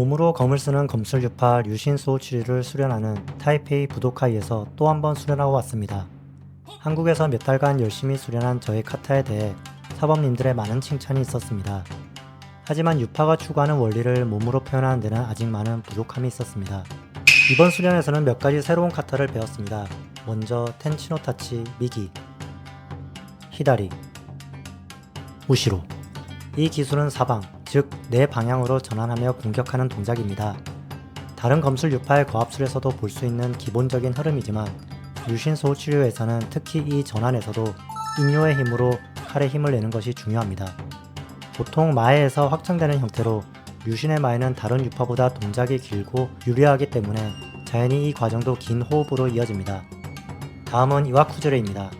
몸으로 검을 쓰는 검술 유파 류신 소치류를 수련하는 타이페이 부도카이에서 또 한 번 수련하고 왔습니다. 한국에서 몇 달간 열심히 수련한 저의 카타에 대해 사범님들의 많은 칭찬이 있었습니다. 하지만 유파가 추구하는 원리를 몸으로 표현하는 데는 아직 많은 부족함이 있었습니다. 이번 수련에서는 몇 가지 새로운 카타를 배웠습니다. 먼저 텐치노타치 미기, 히다리, 우시로. 이 기술은 사방, 즉네 방향으로 전환하며 공격하는 동작입니다. 다른 검술 유파의 거합술에서도 볼 수 있는 기본적인 흐름이지만 유신 소치류에서는 특히 이 전환에서도 인요의 힘으로 칼에 힘을 내는 것이 중요합니다. 보통 마에에서 확장되는 형태로 유신의 마에는 다른 유파보다 동작이 길고 유리하기 때문에 자연히 이 과정도 긴 호흡으로 이어집니다. 다음은 이와쿠즈레입니다.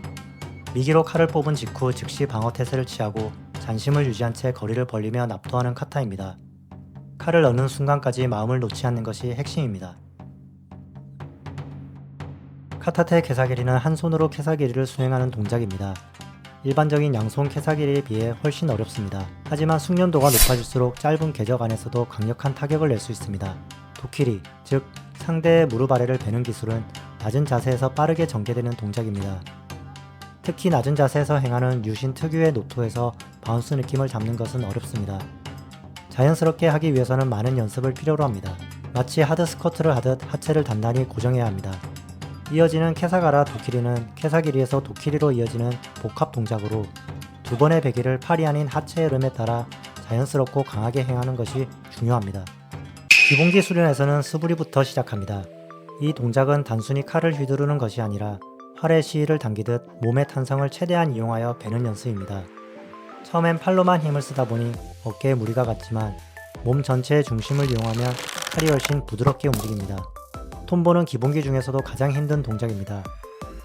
미기로 칼을 뽑은 직후 즉시 방어 태세를 취하고 잔심을 유지한 채 거리를 벌리며 납도하는 카타입니다. 칼을 넣는 순간까지 마음을 놓지 않는 것이 핵심입니다. 카타테 캐사기리는 한 손으로 캐사기리를 수행하는 동작입니다. 일반적인 양손 캐사기리에 비해 훨씬 어렵습니다. 하지만 숙련도가 높아질수록 짧은 궤적 안에서도 강력한 타격을 낼 수 있습니다. 도키리, 즉 상대의 무릎 아래를 베는 기술은 낮은 자세에서 빠르게 전개되는 동작입니다. 특히 낮은 자세에서 행하는 유신 특유의 노토에서 바운스 느낌을 잡는 것은 어렵습니다. 자연스럽게 하기 위해서는 많은 연습을 필요로 합니다. 마치 하드 스쿼트를 하듯 하체를 단단히 고정해야 합니다. 이어지는 캐사가라 도키리는 캐사기리에서 도키리로 이어지는 복합 동작으로 두 번의 배기를 팔이 아닌 하체의 흐름에 따라 자연스럽고 강하게 행하는 것이 중요합니다. 기본기 수련에서는 수부리부터 시작합니다. 이 동작은 단순히 칼을 휘두르는 것이 아니라 활의 시위를 당기듯 몸의 탄성을 최대한 이용하여 베는 연습입니다. 처음엔 팔로만 힘을 쓰다 보니 어깨에 무리가 갔지만 몸 전체의 중심을 이용하면 칼이 훨씬 부드럽게 움직입니다. 톰보는 기본기 중에서도 가장 힘든 동작입니다.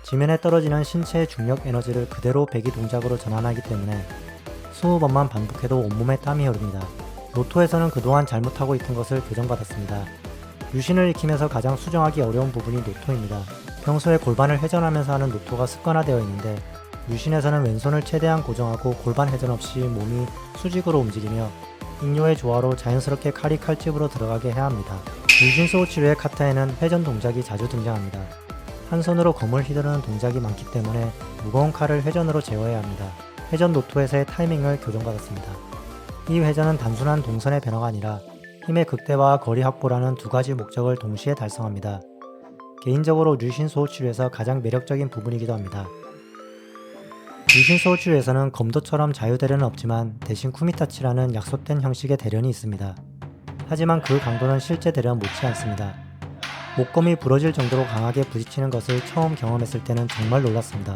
지면에 떨어지는 신체의 중력 에너지를 그대로 배기 동작으로 전환하기 때문에 20번만 반복해도 온몸에 땀이 흐릅니다. 로토에서는 그동안 잘못하고 있던 것을 교정받았습니다. 유신을 익히면서 가장 수정하기 어려운 부분이 노토입니다. 평소에 골반을 회전하면서 하는 노토가 습관화되어 있는데 유신에서는 왼손을 최대한 고정하고 골반 회전 없이 몸이 수직으로 움직이며 인요의 조화로 자연스럽게 칼이 칼집으로 들어가게 해야 합니다. 유신 소우치류의 카타에는 회전 동작이 자주 등장합니다. 한 손으로 검을 휘두르는 동작이 많기 때문에 무거운 칼을 회전으로 제어해야 합니다. 회전 노토에서의 타이밍을 교정받았습니다. 이 회전은 단순한 동선의 변화가 아니라 힘의 극대화와 거리 확보라는 두 가지 목적을 동시에 달성합니다. 개인적으로 류신 소우치류에서 가장 매력적인 부분이기도 합니다. 류신 소우치류에서는 검도처럼 자유대련은 없지만 대신 쿠미타치라는 약속된 형식의 대련이 있습니다. 하지만 그 강도는 실제 대련 못지 않습니다. 목검이 부러질 정도로 강하게 부딪히는 것을 처음 경험했을 때는 정말 놀랐습니다.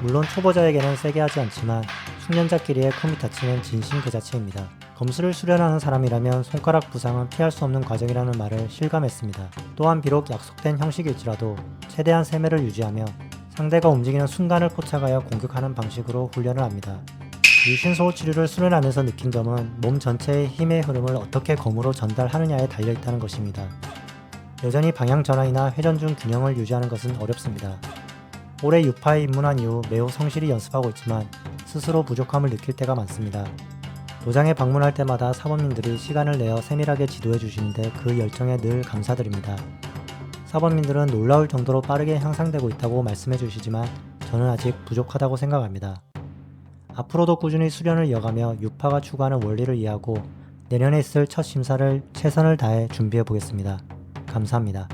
물론 초보자에게는 세게 하지 않지만 숙련자끼리의 쿠미타치는 진심 그 자체입니다. 검술을 수련하는 사람이라면 손가락 부상은 피할 수 없는 과정이라는 말을 실감했습니다. 또한 비록 약속된 형식일지라도 최대한 세매를 유지하며 상대가 움직이는 순간을 포착하여 공격하는 방식으로 훈련을 합니다. 유신 소호 치료를 수련하면서 느낀 점은 몸 전체의 힘의 흐름을 어떻게 검으로 전달하느냐에 달려 있다는 것입니다. 여전히 방향 전환이나 회전 중 균형을 유지하는 것은 어렵습니다. 올해 유파에 입문한 이후 매우 성실히 연습하고 있지만 스스로 부족함을 느낄 때가 많습니다. 도장에 방문할 때마다 사범님들이 시간을 내어 세밀하게 지도해 주시는데 그 열정에 늘 감사드립니다. 사범님들은 놀라울 정도로 빠르게 향상되고 있다고 말씀해 주시지만 저는 아직 부족하다고 생각합니다. 앞으로도 꾸준히 수련을 이어가며 유파가 추구하는 원리를 이해하고 내년에 있을 첫 심사를 최선을 다해 준비해 보겠습니다. 감사합니다.